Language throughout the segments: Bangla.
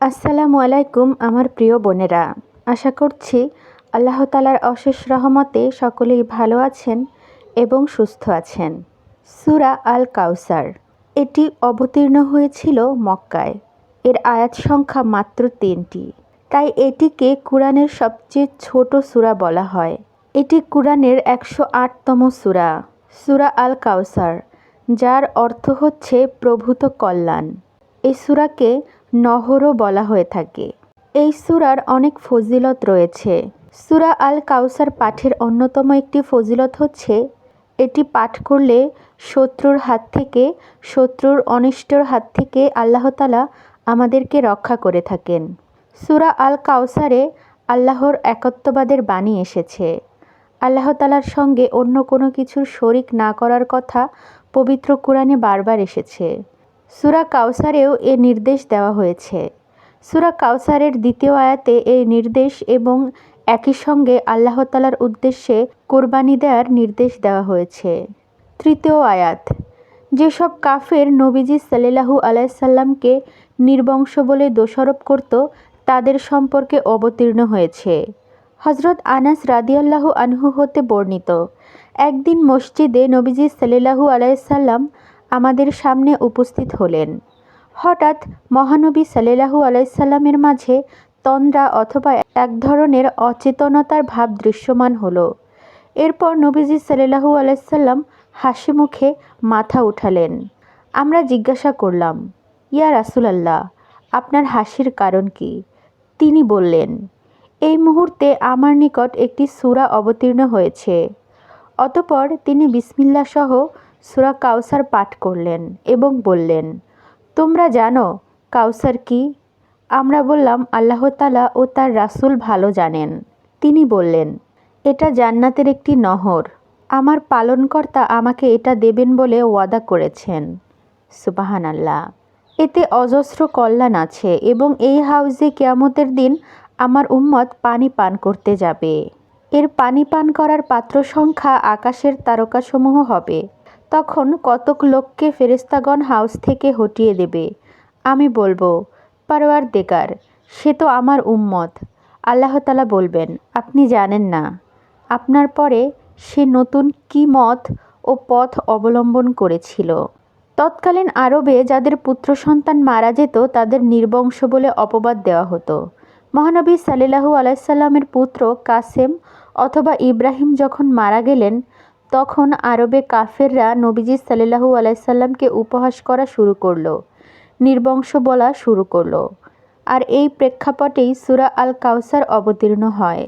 আসসালামু আলাইকুম আমার প্রিয় বোনেরা। আশা করছি আল্লাহ তালার অশেষ রহমতে সকলেই ভালো আছেন এবং সুস্থ আছেন। সুরা আল কাউসার এটি অবতীর্ণ হয়েছিল মক্কায়। এর আয়াত সংখ্যা মাত্র তিনটি। তাই এটিকে কোরআনের সবচেয়ে ছোট সুরা বলা হয়। এটি কোরআনের একশো আটতম সুরা সুরা আল কাউসার যার অর্থ হচ্ছে প্রভূত কল্যাণ। এই সূরাকে নহরও বলা হয়ে থাকে। এই সুরার অনেক ফজিলত রয়েছে। সুরা আল কাউসার পাঠের অন্যতম একটি ফজিলত হচ্ছে, এটি পাঠ করলে শত্রুর হাত থেকে, শত্রুর অনিষ্টর হাত থেকে আল্লাহতালা আমাদেরকে রক্ষা করে থাকেন। সুরা আল কাউসারে আল্লাহর একত্ববাদের বাণী এসেছে। আল্লাহ তালার সঙ্গে অন্য কোনো কিছুর শরিক না করার কথা পবিত্র কোরআনে বারবার এসেছে। সূরা কাউসারেও এ নির্দেশ দেওয়া হয়েছে। সুরা কাউসারের দ্বিতীয় আয়াতে এই নির্দেশ এবং একই সঙ্গে আল্লাহ তালার উদ্দেশ্যে কোরবানি দেওয়ার নির্দেশ দেওয়া হয়েছে। তৃতীয় আয়াত, যেসব কাফের নবীজি সাল্লাহু আলাইসাল্লামকে নির্বংশ বলে দোষারোপ করত, তাদের সম্পর্কে অবতীর্ণ হয়েছে। হজরত আনাস রাদিয়াল্লাহু আনহু হতে বর্ণিত, একদিন মসজিদে নবীজি সাল্লাহু আলাইসাল্লাম আমাদের সামনে উপস্থিত হলেন। হঠাৎ মহানবী সাল্লাহু আলাইসাল্লামের মাঝে তন্দ্রা অথবা এক ধরনের অচেতনতার ভাব দৃশ্যমান হলো। এরপর নবীজি সাল্লাহু আলাইসাল্লাম হাসি মুখে মাথা উঠালেন। আমরা জিজ্ঞাসা করলাম, ইয়া রাসুলাল্লাহ, আপনার হাসির কারণ কি? তিনি বললেন, এই মুহূর্তে আমার নিকট একটি সূরা অবতীর্ণ হয়েছে। অতপর তিনি বিসমিল্লা সহ সূরা কাউসার পাঠ করলেন এবং বললেন, তোমরা জানো কাউসার কি? আমরা বললাম, আল্লাহ তালা ও তার রাসূল ভালো জানেন। তিনি বললেন, এটা জান্নাতের একটি নহর। আমার পালনকর্তা আমাকে এটা দেবেন বলে ওয়াদা করেছেন। সুবাহান আল্লাহ এতে অজস্র কল্যাণ আছে এবং এই হাউজে কেয়ামতের দিন আমার উম্মত পানি পান করতে যাবে। এর পানি পান করার পাত্র সংখ্যা আকাশের তারকাসমূহ হবে। তখন কতক লোককে ফেরেস্তাগণ হাউস থেকে হটিয়ে দেবে। আমি বলব পারোয়ার দেগার সে তো আমার উম্মত। আল্লাহ তালা বলবেন, আপনি জানেন না, আপনার পরে সে নতুন কি মত ও পথ অবলম্বন করেছিল। তৎকালীন আরবে যাদের পুত্র সন্তান মারা যেত, তাদের নির্বংশ বলে অপবাদ দেওয়া হতো। মহানবী সাল্লাহু আলাইসাল্লামের পুত্র কাসেম অথবা ইব্রাহিম যখন মারা গেলেন তখন আরবে কাফেররা নবীজি সাল্লাহু আলাইসাল্লামকে উপহাস করা শুরু করল নির্বংশ বলা শুরু করল। আর এই প্রেক্ষাপটেই সুরা আল কাউসার অবতীর্ণ হয়।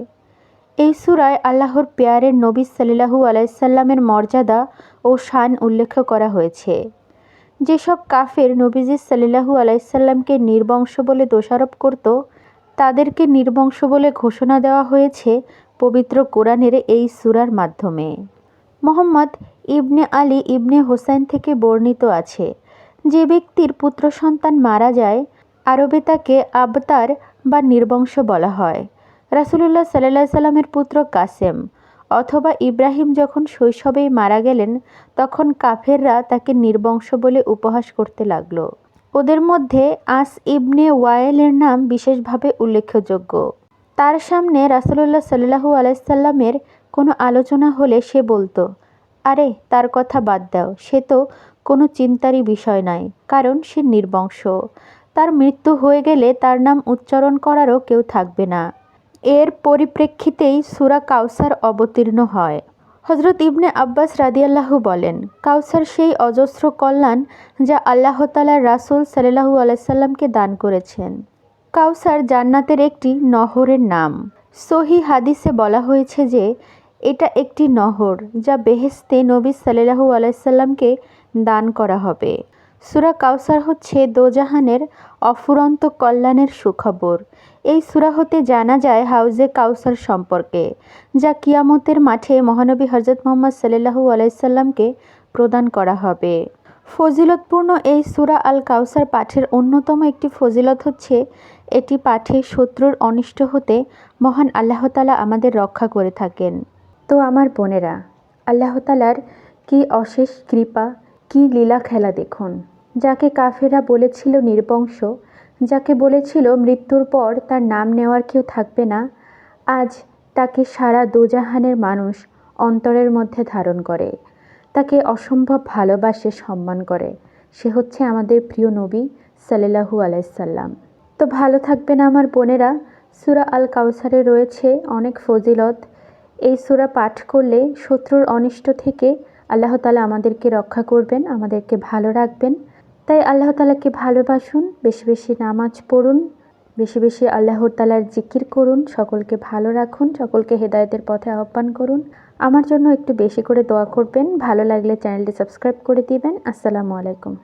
এই সুরায় আল্লাহর পেয়ারের নবী সাল্লাহু আলাইসাল্লামের মর্যাদা ও শান উল্লেখ করা হয়েছে। যেসব কাফের নবীজি সাল্লাহু আলাইসাল্লামকে নির্বংশ বলে দোষারোপ করত, তাদেরকে নির্বংশ বলে ঘোষণা দেওয়া হয়েছে পবিত্র কোরআনের এই সুরার মাধ্যমে। মোহাম্মদ ইবনে আলী ইবনে হোসেন থেকে বর্ণিত আছে। যে ব্যক্তির পুত্র সন্তান মারা যায়, আরবে তাকে আবতার বা নির্বংশ বলা হয়। রাসুলুল্লাহ সাল্লাহ সাল্লামের পুত্র কাসেম অথবা ইব্রাহিম যখন শৈশবেই মারা গেলেন, তখন কাফেররা তাকে নির্বংশ বলে উপহাস করতে লাগল। ওদের মধ্যে আস ইবনে ওয়ায়েলের নাম বিশেষভাবে উল্লেখযোগ্য। তার সামনে রাসুলুল্লাহ সাল্লাহু আলাইসাল্লামের কোনো আলোচনা হলে সে বলতো, আরে, তার কথা বাদ দাও। সে তো কোনো চিন্তারই বিষয় নয়, কারণ সে নির্বংশ। তার মৃত্যু হয়ে গেলে তার নাম উচ্চারণ করারও কেউ থাকবে না। এর পরিপ্রেক্ষিতেই সুরা কাউসার অবতীর্ণ হয়। হজরত ইবনে আব্বাস রাদিয়াল্লাহু বলেন, কাউসার সেই অজস্র কল্যাণ যা আল্লাহ তালার রাসুল সাল্লাহু আলাইসাল্লামকে দান করেছেন। কাউসার জান্নাতের একটি নহরের নাম। সহি হাদিসে বলা হয়েছে যে এটা একটি নহর যা বেহেস্তে নবী সাল্লাহু আলাইসাল্লামকে দান করা হবে। সুরা কাউসার হচ্ছে দোজাহানের অফুরন্ত কল্যাণের সুখবর। এই সুরা হতে জানা যায় হাউজে কাউসার সম্পর্কে, যা কিয়ামতের মাঠে মহানবী হজরত মোহাম্মদ সাল্লাহু আলাইসাল্লামকে প্রদান করা হবে। ফজিলতপূর্ণ এই সুরা আল কাউসার পাঠের অন্যতম একটি ফজিলত হচ্ছে, এটি পাঠে শত্রুর অনিষ্ট হতে মহান আল্লাহতালা আমাদের রক্ষা করে থাকেন। তো আমার বোনেরা, আল্লাহ তালার কি অশেষ কৃপা, কি লীলা খেলা দেখুন। যাকে কাফেরা বলেছিল নির্বংশ, যাকে বলেছিল মৃত্যুর পর তার নাম নেওয়ার কেউ থাকবে না, আজ তাকে সারা দোজাহানের মানুষ অন্তরের মধ্যে ধারণ করে। তাকে অসম্ভব ভালোবাসে, সম্মান করে। সে হচ্ছে আমাদের প্রিয় নবী সাল্লাহু আলাইসাল্লাম তো ভালো থাকবেন আমার বোনেরা। সুরা আল কাউসারে রয়েছে অনেক ফজিলত। এই সুরা পাঠ করলে শত্রুর অনিষ্ট থেকে আল্লাহ তালা আমাদেরকে রক্ষা করবেন, আমাদেরকে ভালো রাখবেন। তাই আল্লাহ তালাকে ভালোবাসুন, বেশি বেশি নামাজ পড়ুন, বেশি বেশি আল্লাহর তালার জিকির করুন, সকলকে ভালো রাখুন, সকলকে হেদায়তের পথে আহ্বান করুন। আমার জন্য একটু বেশি করে দোয়া করবেন, ভালো লাগলে চ্যানেলটি সাবস্ক্রাইব করে দিবেন। আসসালামু আলাইকুম।